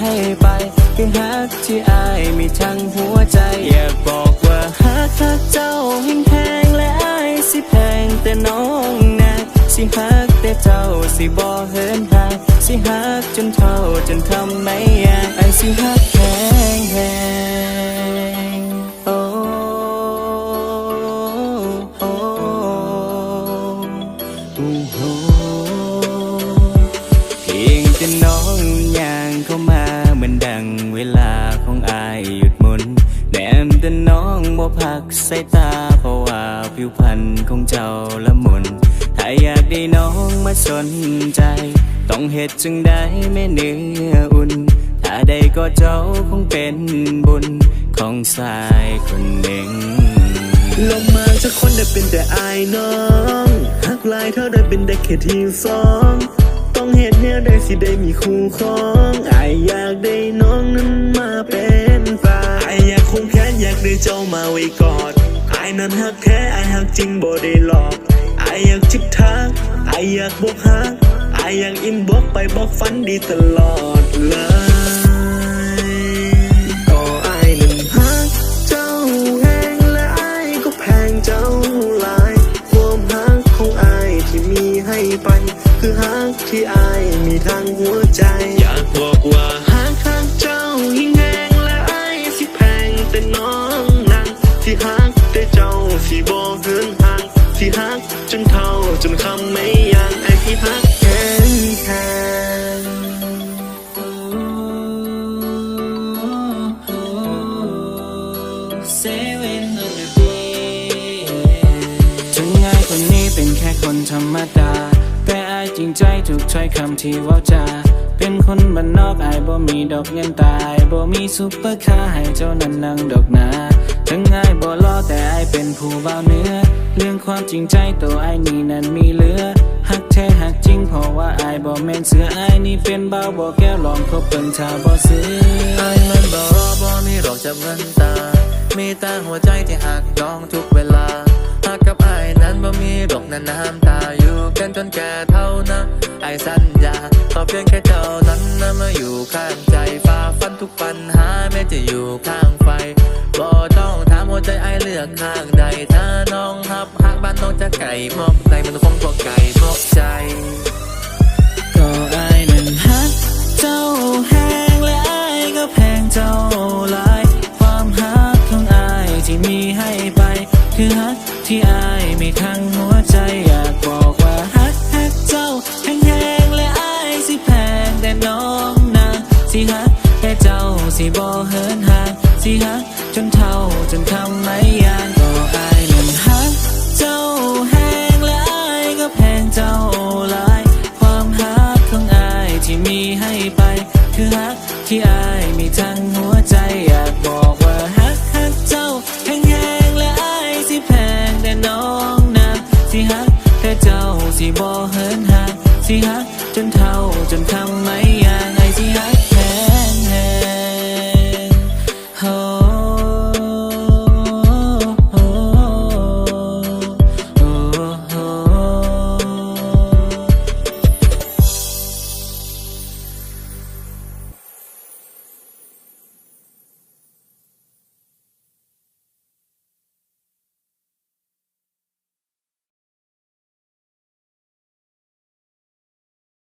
ให้ไปคือฮักที่อายมีทั้งหัวใจอยากบอกว่าฮักฮักเจ้าแห้งแห้งและอายสิแพงแต่น้องนะสิฮักแต่เจ้าสิบ่เหินห่างสิฮักจนเท่าจนทำไม่อยากไอายสิฮักแห้งแห้ง บ่พักสายตา เพราะว่าผิวพรรณของเจ้าละมุน ถ้าอยากได้น้องมาสนใจ ต้องเหตุจึงได้แม่เนื้ออุ่น ถ้าได้ก็เจ้าคงเป็นบุญของสายคนหนึ่งลงมาจากคนได้เป็นแต่อายน้องหักลายเธอได้เป็นได้แค่ที่สองต้องเห็นเนี่ยได้สิได้มีคู่ครองอายอยากได้น้องนั้นมาเป็น ได้เจ้ามาไว้กอดไอายนั้นหักแท้อายหักจริงบ่ได้หลอกไอายอยากจิบทักอายอยากบอกฮักไอายอยากอินบอกไปบอกฝันดีตลอดเลยก็ไอายนั้นฮักเจ้าแหงและไอายก็แพงเจ้าหลายความฮักของไอายที่มีให้ไป คือฮักที่ไอายมีทางหัวใจ อยากบอกว่า ที่ฮักจนเท่าจนคำไม่ยังไอ้ที่ฮักแข็งแข็งถึงง่ายคนนี้เป็นแค่คนธรรมดา แต่อายจริงใจถูกถ้อยคำที่ว่าจา เป็นคนบ้านนอกอายบ่มีดอกเงินตายบ่มีซุปเปอร์คาร์ให้เจ้านั้นนั่งดอกนาถึงง่ายบ่รอแต่อายเป็นผู้บ่าวเนื้อ เรื่องความจริงใจตัวไอายนี่นั้นมีเหลือหักแท้หักจริงเพราะว่าไอายบ่แม่นเสือไอายนี่เป็นบ่าวบ่แก้วลองคบเบิ่งถ้าบ่ซื้อไอ้มันบ่รอบ่มีหรอกจับเงินตา มีแต่หัวใจที่หักยองทุกเวลาหักกับไอ้นั้นบ่มีดอกนั้นน้ำตาอยู่ กันจนแก่เท่านะไอ้สัญญาขอเพียงแค่เจ้านั้นนะมาอยู่ข้างใจฝ่าฟันทุกปัญหาแม้จะอยู่ข้างไฟบ่ต้องถามหัวใจไอ้เลือกข้างใดถ้าน้องหับหักบ้านน้องจะไก่มอกในมันคงพวกไก่มอกใจ สิฮักแต่เจ้าสิบ่เหินห่างสิฮักจนเท่าจนทำไม่ยานก็อายนั้นฮักเจ้าแห้งและอายก็แพงเจ้าหลาย ความฮักของอายที่มีให้ไป คือฮักที่อายมีทั้งหัวใจอยากบอกว่าฮักฮักเจ้าแห้งแห้งละอายสิแพงแต่น้องนะสิฮักแต่เจ้าสิบ่เหินห่างสิฮักจนเท่าจนทำไม่ยากไอสิฮัก